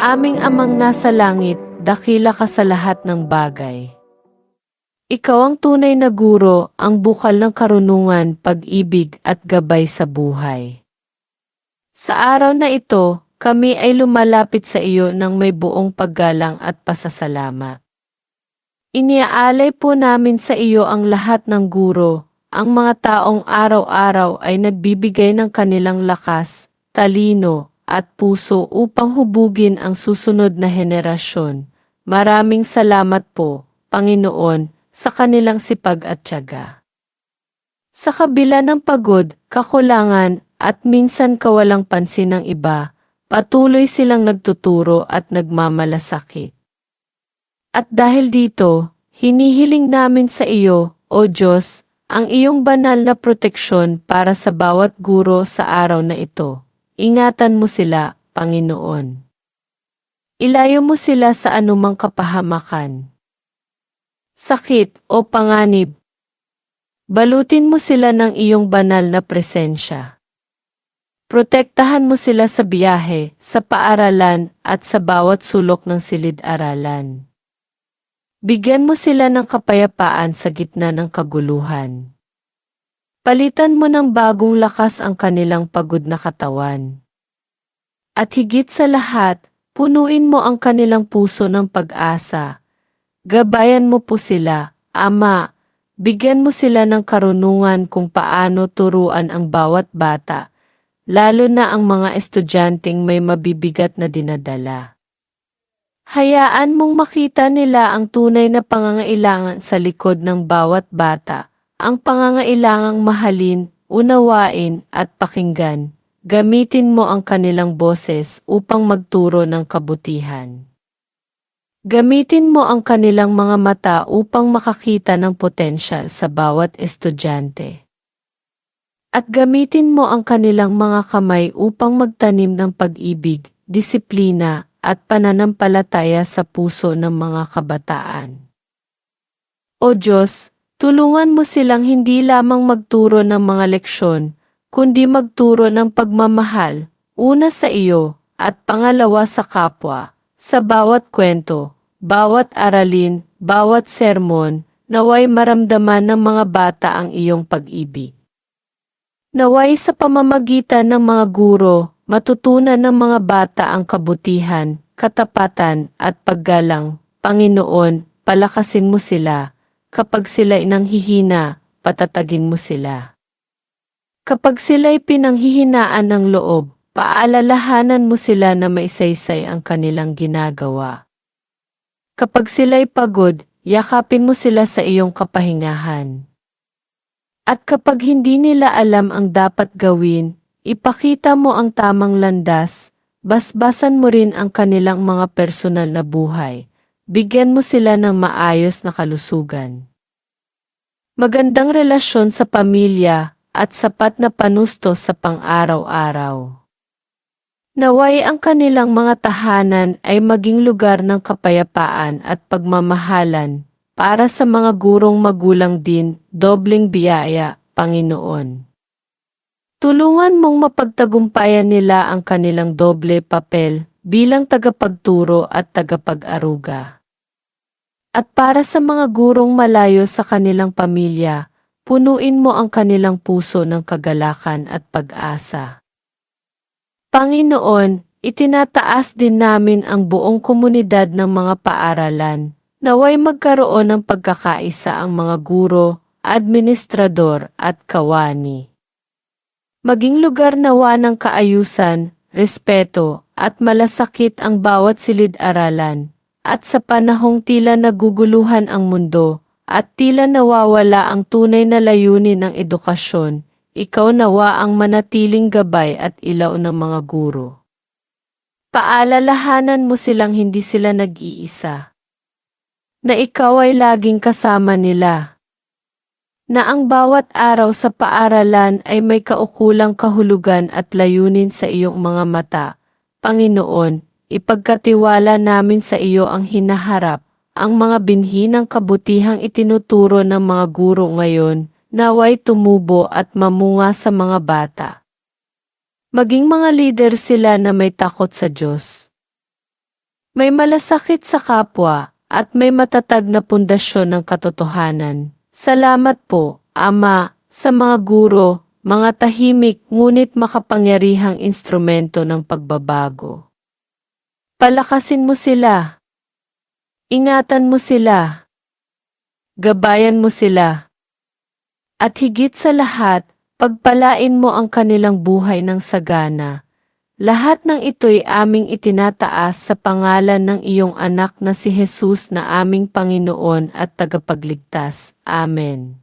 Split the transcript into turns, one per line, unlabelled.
Aming amang nasa langit, dakila ka sa lahat ng bagay. Ikaw ang tunay na guro, ang bukal ng karunungan, pag-ibig at gabay sa buhay. Sa araw na ito, kami ay lumalapit sa iyo ng may buong paggalang at pasasalamat. Iniaalay po namin sa iyo ang lahat ng guro, ang mga taong araw-araw ay nagbibigay ng kanilang lakas, talino, at puso upang hubugin ang susunod na henerasyon. Maraming salamat po, Panginoon, sa kanilang sipag at tiyaga. Sa kabila ng pagod, kakulangan, at minsan kawalang pansin ng iba, patuloy silang nagtuturo at nagmamalasakit. At dahil dito, hinihiling namin sa iyo, O Diyos, ang iyong banal na proteksyon para sa bawat guro sa araw na ito. Ingatan mo sila, Panginoon. Ilayo mo sila sa anumang kapahamakan. Sakit o panganib. Balutin mo sila ng iyong banal na presensya. Protektahan mo sila sa biyahe, sa paaralan, at sa bawat sulok ng silid-aralan. Bigyan mo sila ng kapayapaan sa gitna ng kaguluhan. Palitan mo ng bagong lakas ang kanilang pagod na katawan. At higit sa lahat, punuin mo ang kanilang puso ng pag-asa. Gabayan mo po sila, Ama, bigyan mo sila ng karunungan kung paano turuan ang bawat bata, lalo na ang mga estudyanteng may mabibigat na dinadala. Hayaan mong makita nila ang tunay na pangangailangan sa likod ng bawat bata, ang pangangailangang mahalin, unawain at pakinggan. Gamitin mo ang kanilang boses upang magturo ng kabutihan. Gamitin mo ang kanilang mga mata upang makakita ng potensyal sa bawat estudyante. At gamitin mo ang kanilang mga kamay upang magtanim ng pag-ibig, disiplina, at pananampalataya sa puso ng mga kabataan. O Diyos, tulungan mo silang hindi lamang magturo ng mga leksyon, kundi magturo ng pagmamahal, una sa iyo, at pangalawa sa kapwa, sa bawat kwento, bawat aralin, bawat sermon, naway maramdaman ng mga bata ang iyong pag-ibig. Naway sa pamamagitan ng mga guro, matutunan ng mga bata ang kabutihan, katapatan, at paggalang. Panginoon, palakasin mo sila. Kapag sila'y nanghihina, patatagin mo sila. Kapag sila'y pinanghihinaan ng loob, paalalahanan mo sila na maisaysay ang kanilang ginagawa. Kapag sila'y pagod, yakapin mo sila sa iyong kapahingahan. At kapag hindi nila alam ang dapat gawin, ipakita mo ang tamang landas, basbasan mo rin ang kanilang mga personal na buhay, bigyan mo sila ng maayos na kalusugan. Magandang relasyon sa pamilya at sapat na panusto sa pang-araw-araw. Naway ang kanilang mga tahanan ay maging lugar ng kapayapaan at pagmamahalan para sa mga gurong magulang din, dobling biyaya, Panginoon. Tulungan mong mapagtagumpayan nila ang kanilang doble papel bilang tagapagturo at tagapag-aruga. At para sa mga gurong malayo sa kanilang pamilya, punuin mo ang kanilang puso ng kagalakan at pag-asa. Panginoon, itinataas din namin ang buong komunidad ng mga paaralan, naway magkaroon ng pagkakaisa ang mga guro, administrador at kawani. Maging lugar nawa ng kaayusan, respeto, at malasakit ang bawat silid-aralan, at sa panahong tila naguguluhan ang mundo, at tila nawawala ang tunay na layunin ng edukasyon, ikaw nawa ang manatiling gabay at ilaw ng mga guro. Paalalahanan mo silang hindi sila nag-iisa. Na ikaw ay laging kasama nila. Na ang bawat araw sa paaralan ay may kaukulang kahulugan at layunin sa iyong mga mata. Panginoon, ipagkatiwala namin sa iyo ang hinaharap, ang mga binhi ng kabutihang itinuturo ng mga guro ngayon, naway tumubo at mamunga sa mga bata. Maging mga leader sila na may takot sa Diyos. May malasakit sa kapwa at may matatag na pundasyon ng katotohanan. Salamat po, Ama, sa mga guro, mga tahimik ngunit makapangyarihang instrumento ng pagbabago. Palakasin mo sila. Ingatan mo sila. Gabayan mo sila. At higit sa lahat, pagpalain mo ang kanilang buhay ng sagana. Lahat ng ito'y aming itinataas sa pangalan ng iyong anak na si Jesus na aming Panginoon at tagapagligtas. Amen.